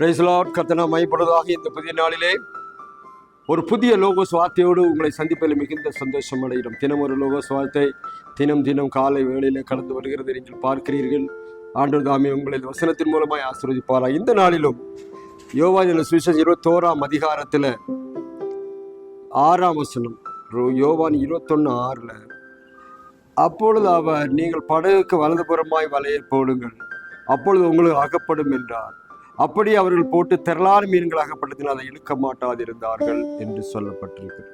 பிரைஸ்லாட் கத்தனா மைப்படுவதாக இந்த புதிய நாளிலே ஒரு புதிய லோகோஸ் வார்த்தையோடு உங்களை சந்திப்பதில் மிகுந்த சந்தோஷம் அடைகிறோம். தினம் ஒரு லோகோஸ் வார்த்தை தினம் தினம் காலை வேளையில் கடந்து வருகிறது. நீங்கள் பார்க்கிறீர்கள். ஆண்டு தாமே உங்களை வசனத்தின் மூலமாய் ஆசிர்வதிப்பாரா இந்த நாளிலும் யோவான் சுவிசேஷம் இருபத்தோராம் அதிகாரத்தில் ஆறாம் வசனம் யோவான் இருபத்தொன்று ஆறில் அப்பொழுது அவர் நீங்கள் படகுக்கு வலதுபுறமாய் வலையை போடுங்கள். அப்பொழுது உங்களுக்கு அகப்படும் என்றார். அப்படி அவர்கள் போட்டு திரளான மீன்களாக அகப்பட்டதினால் அதை இழுக்க மாட்டாதிருந்தார்கள் என்று சொல்லப்பட்டிருக்கிறது.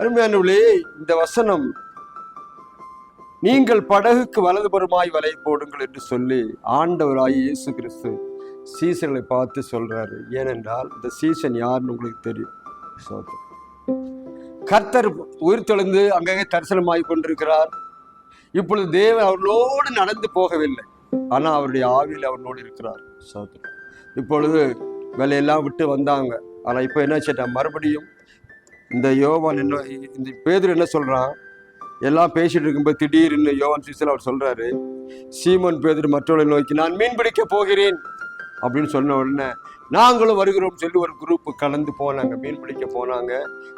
அருமையானவர்களே இந்த வசனம் நீங்கள் படகுக்கு வலதுபுறமாய் வலை போடுங்கள் என்று சொல்லி ஆண்டவராய் இயேசு கிறிஸ்து சீசர்களை பார்த்து சொல்றாரு. ஏனென்றால் இந்த சீசன் யாருன்னு உங்களுக்கு தெரியும். சோத்திரம். கர்த்தர் உயிர் தெழுந்து அங்கங்கே தரிசனமாகி கொண்டிருக்கிறார். இப்பொழுது தேவன் அவர்களோடு நடந்து போகவில்லை. ஆனால் அவருடைய ஆவியில் அவர்களோடு இருக்கிறார். சோத்திரம் இப்பொழுது வேலையெல்லாம் விட்டு வந்தாங்க. ஆனால் இப்போ என்ன செய்யட்டா மறுபடியும் இந்த யோவான் என்ன இந்த பேதர் என்ன சொல்கிறான் எல்லாம் பேசிட்டு இருக்கும்போது திடீர்னு யோவான் சீசன் அவர் சொல்கிறாரு சீமன் பேதர் மற்றவர்களை நோக்கி நான் மீன் பிடிக்க போகிறேன். அப்படின்னு சொன்ன உடனே நாங்களும் வருகிறோம் சொல்லி ஒரு குரூப் கலந்து போனாங்க. மீன் பிடிக்க போனாங்க.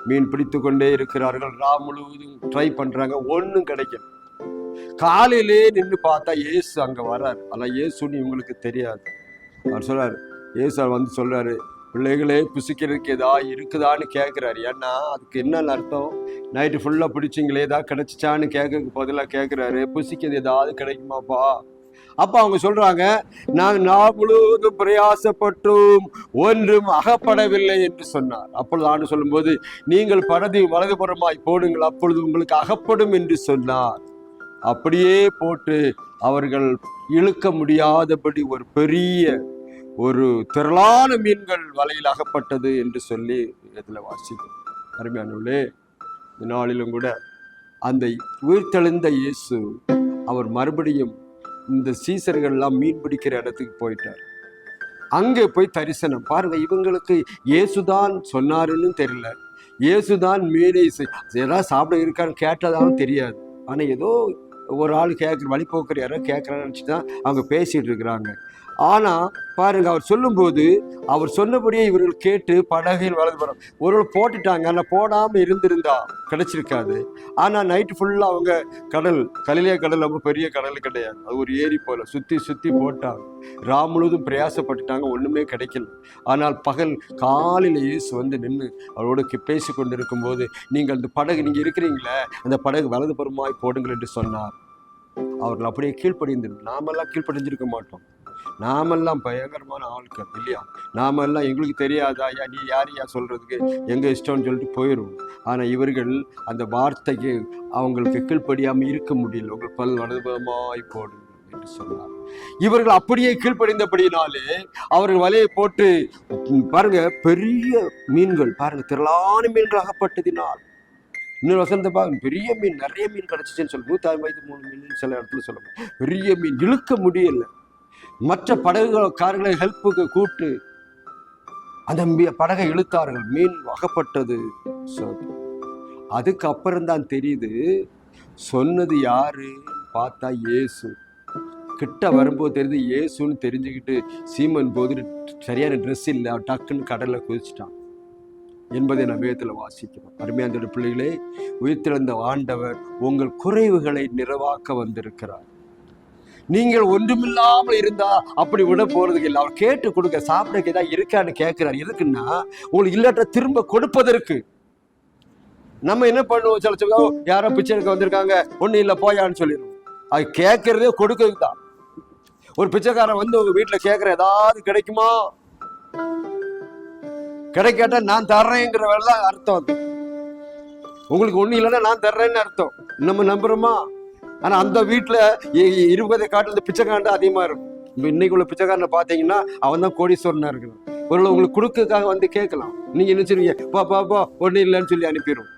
மீன் பிடித்து கொண்டே இருக்கிறார்கள். ரா முழுவதும் ட்ரை பண்ணுறாங்க ஒன்றும் கிடைக்கல. காலையிலே நின்று பார்த்தா ஏசு அங்கே வராரு ஆனால் ஏசுன்னு இவங்களுக்கு தெரியாது. அவர் சொல்கிறார் ஏசு வந்து சொல்கிறாரு பிள்ளைகளே புசிக்கிறதுக்கு ஏதா இருக்குதான்னு கேட்குறாரு ஏன்னா அதுக்கு என்ன அர்த்தம்? நைட்டு ஃபுல்லாக பிடிச்சிங்களே ஏதாவது கிடச்சிச்சான்னு கேட்கறதுக்கு பதிலாக கேட்குறாரு புசிக்கிறது ஏதாவது கிடைக்குமாப்பா? அப்போ அவங்க சொல்கிறாங்க நாங்கள் நான் முழுவதும் பிரயாசப்பட்டும் ஒன்றும் அகப்படவில்லை என்று சொன்னார். அப்பொழுது ஆண்டு சொல்லும்போது நீங்கள் படதி வலதுபுறமாய் போடுங்கள் அப்பொழுது உங்களுக்கு அகப்படும் என்று சொன்னார். அப்படியே போட்டு அவர்கள் இழுக்க முடியாதபடி ஒரு பெரிய ஒரு திரளான மீன்கள் வலையில் அகப்பட்டது என்று சொல்லி இதில் வாசிக்கும் அருமையானவர்களே இந்த நாளிலும் கூட அந்த உயிர்த்தெழுந்த இயேசு அவர் மறுபடியும் இந்த சீசர்கள்லாம் மீன் பிடிக்கிற இடத்துக்கு போயிட்டார். அங்கே போய் தரிசனம். பாருங்க இவங்களுக்கு இயேசுதான் சொன்னாருன்னு தெரியல. இயேசுதான் மீனை ஏதாவது சாப்பிட இருக்கான்னு கேட்டதாலும் தெரியாது. ஆனால் ஏதோ ஒரு ஆள் கேட்குற வழிபோக்கர் யாரோ கேட்குறான்னு நினச்சி தான் அவங்க பேசிகிட்டு இருக்கிறாங்க. ஆனால் பாருங்க அவர் சொல்லும்போது அவர் சொன்னபடியே இவர்கள் கேட்டு படகில் வலது புறம் ஒருவர் போட்டுட்டாங்க ஆனால் போடாமல் இருந்திருந்தா கிடைச்சிருக்காது. ஆனால் நைட்டு ஃபுல்லாக அவங்க கடல் கலிலே கடல் ரொம்ப பெரிய கடல் கிடையாது. அது ஒரு ஏரி போல சுற்றி சுற்றி போட்டாங்க. ரா முழுவதும் பிரயாசப்பட்டுட்டாங்க ஒன்றுமே கிடைக்கல. ஆனால் பகல் காலையில் இயேசு வந்து நின்று அவரோட கி- பேசி கொண்டு இருக்கும்போது நீங்கள் அந்த படகு நீங்கள் இருக்கிறீங்களே அந்த படகு வலதுபுறமாய் போடுங்கள் என்று சொன்னார். அவர்கள் அப்படியே கீழ்ப்படிந்து நாமெல்லாம் கீழ்ப்படிஞ்சிருக்க மாட்டோம். நாமெல்லாம் பயங்கரமான ஆட்கள் இல்லையா? நாமெல்லாம் எங்களுக்கு தெரியாதா? ஐயா நீ யார் யா சொல்கிறதுக்கு எங்க இஷ்டம்னு சொல்லிட்டு போயிடுவோம் ஆனால் இவர்கள் அந்த வார்த்தைக்கு அவங்களுக்கு கீழ்ப்படியாமல் இருக்க முடியல. உங்கள் பல் வலதுபுறமாய் போடும் என்று சொன்னார். இவர்கள் அப்படியே கீழ்ப்படிந்தபடினாலே அவர்கள் வலையை போட்டு பாருங்க பெரிய மீன்கள் பாருங்க திரளான மீன்கள் அகப்பட்டதினால். இன்னொரு வசந்த பாருங்க பெரிய மீன் நிறைய மீன் கிடைச்சிச்சுன்னு சொல்லி நூற்றி ஐம்பத்தி மூணு மீன் சில இடத்துல சொல்லுவாங்க பெரிய மீன் இழுக்க முடியல. மற்ற படகுகள் ஹெல்ப்புக்கு கூட்டு அந்த படகை இழுத்தார்கள். மீன் அகப்பட்டது சொல். அதுக்கப்புறம் தான் தெரியுது சொன்னது யாரு பார்த்தா இயேசு கிட்ட வரும்போது தெரியுது ஏசுன்னு தெரிஞ்சுக்கிட்டு சீமன் போது சரியான ட்ரெஸ் இல்லை டக்குன்னு கடலில் குதிச்சிட்டான். என்பதை நான் வேதத்தில் வாசிக்கிறோம். அருமையான பிள்ளைகளே உயிர்த்திழந்த ஆண்டவர் உங்கள் குறைவுகளை நிறைவாக்க வந்திருக்கிறார். நீங்கள் ஒன்றுமில்லாமல் இருந்தா அப்படி விட போறதுக்கு இல்லை. அவர் கேட்டு கொடுக்க சாப்பிடக்கு ஏதாவது இருக்கான்னு கேட்கிறார் எதுக்குன்னா உங்களுக்கு இல்லாட்ட திரும்ப கொடுப்பதற்கு. நம்ம என்ன பண்ணுவோம்? சில சொல்ல யாரோ பிச்சை எடுக்க வந்திருக்காங்க. ஒன்றும் இல்லை போயான்னு சொல்லிடுவோம். அது கேட்கறதே கொடுக்கறது தான். ஒரு பிச்சைக்காரன் வந்து உங்க வீட்டில் கேட்குற ஏதாவது கிடைக்குமா? கிடைக்காட்டா நான் தர்றேங்கிற வேலை தான் அர்த்தம் அது. உங்களுக்கு ஒன்றும் இல்லைன்னா நான் தர்றேன்னு அர்த்தம். நம்ம நம்புறோமா? ஆனா அந்த வீட்டுல இருபதை காட்டில் இந்த பிச்சைக்காரன் அதிகமா இருக்கும். இன்னைக்கு உள்ள பிச்சைக்காரனை பார்த்தீங்கன்னா அவன் தான் கோடீஸ்வரனா இருக்கிறான். ஒரு உங்களுக்கு கொடுக்கறதுக்காக வந்து கேட்கலாம். நீங்க என்ன சொல்லுவீங்க பா பா பா ஒன்றும் இல்லைன்னு சொல்லி அனுப்பிடுவோம்.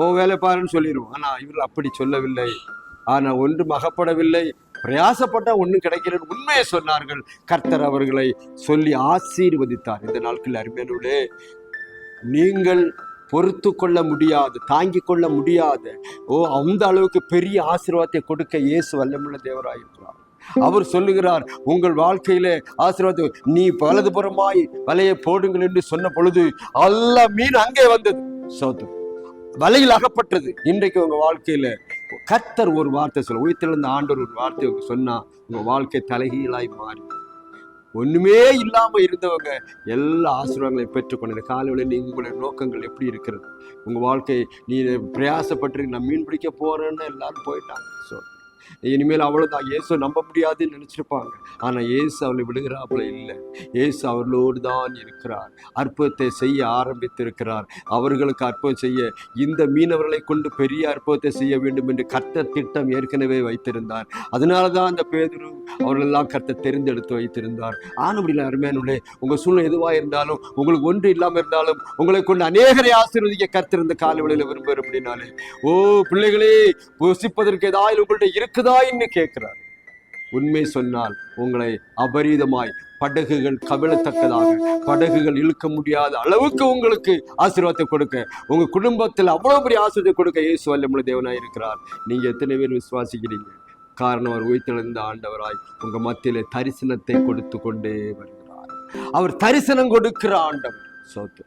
ஓ வேலை பாருன்னு சொல்லிடுவோம். ஆனா இவர் அப்படி சொல்லவில்லை. ஆனா ஒன்றும் அகப்படவில்லை பிரயாசப்பட்டால் ஒன்றும் கிடைக்கிறது உண்மையை சொன்னார்கள். கர்த்தர் அவர்களை சொல்லி ஆசீர்வதித்தார். இந்த நாட்கள் அருமையானவர்களே நீங்கள் பொறுத்து கொள்ள முடியாது தாங்கி கொள்ள முடியாது. ஓ அந்த அளவுக்கு பெரிய ஆசீர்வாதத்தை கொடுக்க இயேசு வல்லமுள்ள தேவராயிருக்கிறார். அவர் சொல்லுகிறார் உங்கள் வாழ்க்கையில ஆசீர்வாதம் நீ வலதுபுறமாய் வலையை போடுங்கள் என்று சொன்ன பொழுது எல்லா மீன் அங்கே வந்தது. சோதம் வலையில் அகப்பட்டது. இன்றைக்கு உங்க வாழ்க்கையில கத்தர் ஒரு வார்த்தை சொல்ல உயிர்த்தெழுந்த ஆண்டவர் ஒரு வார்த்தை சொன்னா உங்க வாழ்க்கை தலைகீழாய் மாறி. ஒண்ணுமே இல்லாம இருந்தவங்க எல்லா ஆசீர்வாதங்களையும் பெற்றுக்கொண்டு காலையில் நீ உங்களுடைய நோக்கங்கள் எப்படி இருக்கிறது? உங்க வாழ்க்கை நீ பிரயாசப்பட்டு நான் மீன் பிடிக்க போறேன்னு எல்லாரும் போயிட்டாங்க. ஸோ இனிமேல் அவ்வளோதான் இயேசு நம்ப முடியாதுன்னு நினச்சிருப்பாங்க. ஆனால் இயேசு அவளை விடுகிறாப்புல இல்லை. இயேசு அவர்களோடு தான் இருக்கிறார். அற்புதத்தை செய்ய ஆரம்பித்திருக்கிறார். அவர்களுக்கு அற்புதம் செய்ய இந்த மீனவர்களை கொண்டு பெரிய அற்புதத்தை செய்ய வேண்டும் என்று கர்த்த திட்டம் ஏற்கனவே வைத்திருந்தார். அதனால தான் அந்த பேதுரு அவர்களெல்லாம் கர்த்த தெரிந்தெடுத்து வைத்திருந்தார். ஆனபடியில் அருமையானுள்ளே உங்க சூழ்நிலை எதுவாக இருந்தாலும் உங்களுக்கு ஒன்று இல்லாமல் இருந்தாலும் உங்களை கொண்டு அநேகரை ஆசீர்வதிக்க கர்த்தர் காலவெளியில் விரும்புகிற அப்படின்னாலே ஓ பிள்ளைகளே புசிப்பதற்கு ஏதாவது உங்கள்கிட்ட இருக்கு என்று கேட்கிறார். உண்மை சொன்னால் உங்களை அபரீதமாய் படகுகள் கவிழத்தக்கதாக படகுகள் இழுக்க முடியாத அளவுக்கு உங்களுக்கு ஆசீர்வாதத்தை கொடுக்க உங்க குடும்பத்தில் அவ்வளவு பெரிய ஆசீர்வாதத்தை கொடுக்க இயேசு வல்லமுள்ள தேவனாய் இருக்கிறார். நீங்க எத்தனை பேர் விசுவாசிக்கிறீங்க? காரணம் அவர் உயிர்த்தெழுந்த ஆண்டவராய் உங்க மத்தியில தரிசனத்தை கொடுத்து கொண்டே வருகிறார். அவர் தரிசனம் கொடுக்கிற ஆண்டவர் சோத்து.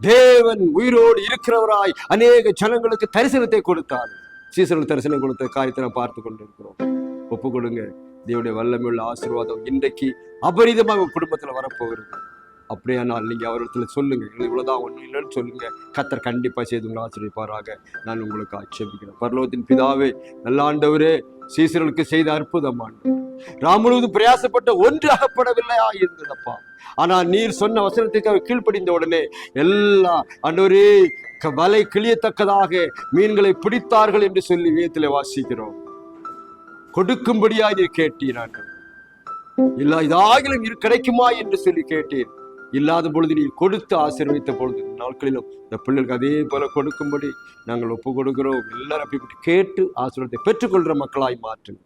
தேவன் உயிரோடு இருக்கிறவராய் அநேக ஜனங்களுக்கு தரிசனத்தை கொடுத்தார். சீசனுக்கு தரிசனம் கொடுத்த காரியத்தை நான் பார்த்து கொண்டிருக்கிறோம். ஒப்பு கொடுங்க தேவனுடைய வல்லமையுள்ள ஆசீர்வாதம் இன்றைக்கு அபரிதமாக உங்க குடும்பத்துல வரப்போகிறது. அப்படியானால் நீங்க அவரிடத்துல சொல்லுங்க. எங்களுக்கு இவ்வளவுதான் ஒண்ணும் இல்லைன்னு சொல்லுங்க. கத்தர் கண்டிப்பா செய்து உங்களை ஆச்சரியப்பாராக நான் உங்களுக்கு ஆட்சேபிக்கிறேன். பரலோகத்தின் பிதாவே நல்லாண்டவரே சீசர்களுக்கு செய்த அற்புதம் ஆண்டவர் பிரயாசப்பட்ட ஒன்று அகப்படவில்லையா இருந்ததப்பா. ஆனா நீர் சொன்ன வசனத்துக்கு அவர் கீழ்ப்படிந்த உடனே எல்லா ஆண்டவரே வலை கிளியத்தக்கதாக மீன்களை பிடித்தார்கள் என்று சொல்லி வேதத்தில் வாசிக்கிறோம். கொடுக்கும்படியாய் நீர் கேட்டீர் ஆண்டவர் இதாகிலும் இரு கிடைக்குமா என்று சொல்லி கேட்டீர். இல்லாத பொழுது நீ கொடுத்து ஆசீர்வதித்த பொழுது நாட்களிலும் இந்த பிள்ளைகளுக்கு அதே போல கொடுக்கும்படி நாங்கள் ஒப்பு கொடுக்கிறோம் எல்லாரும் அப்படி கேட்டு ஆசீர்வாதத்தை பெற்றுக்கொள்ற மக்களாய் மாற்றுங்க.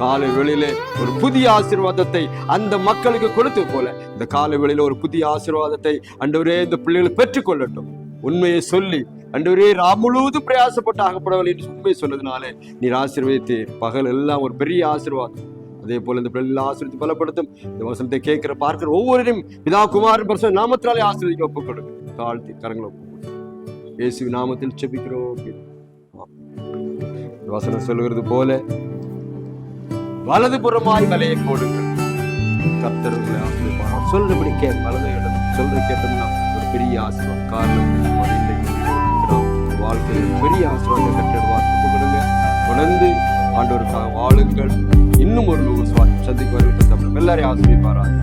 காலை வெளியில ஒரு புதிய ஆசீர்வாதத்தை அந்த மக்களுக்கு கொடுத்து போல இந்த காலை வெளியில ஒரு புதிய ஆசீர்வாதத்தை அண்டவரே இந்த பிள்ளைகள் பெற்றுக்கொள்ளட்டும். உண்மையை சொல்லி அன்றுவரே ராம் முழுவதும் பிரயாசப்பட்டு ஆகப்படவில்லை என்று உண்மை சொன்னதுனாலே நீர் ஆசீர்வதித்தீர் பகல் எல்லாம் ஒரு பெரிய ஆசீர்வாதம். அதே போல இந்த பிள்ளை ஆசிரியத்தை பலப்படுத்தும். இந்த வசனத்தை கேட்கிற பார்க்கிற ஒவ்வொருவரையும் பிதா குமார் பரிசு நாமத்தினாலே ஆசீர்வதிக்க ஒப்புக் கொடுங்க தாழ்த்தி கரங்களை ஒப்புக் ஏசு இயேசு நாமத்தில் செபிக்கிறோம் இந்த வசனம் சொல்லுகிறது போல வலது புறமாய் வலையை போடுங்கள். கர்த்தர் உங்களை சொல்றபடி கே வலது இடம் சொல்ற கேட்டோம்னா பெரிய ஆசீர்வாதம். காரணம் வாழ்க்கையில் பெரிய ஆசீர்வாதம் கட்டிடுவார் ஒப்புக் கொடுங்க உணர்ந்து ஆண்டவருக்காக வாழுங்கள். இன்னும் ஒரு நூறு சந்திக்கு வருகின்ற தமிழ் எல்லாரையும் ஆசிரியப்பாராங்க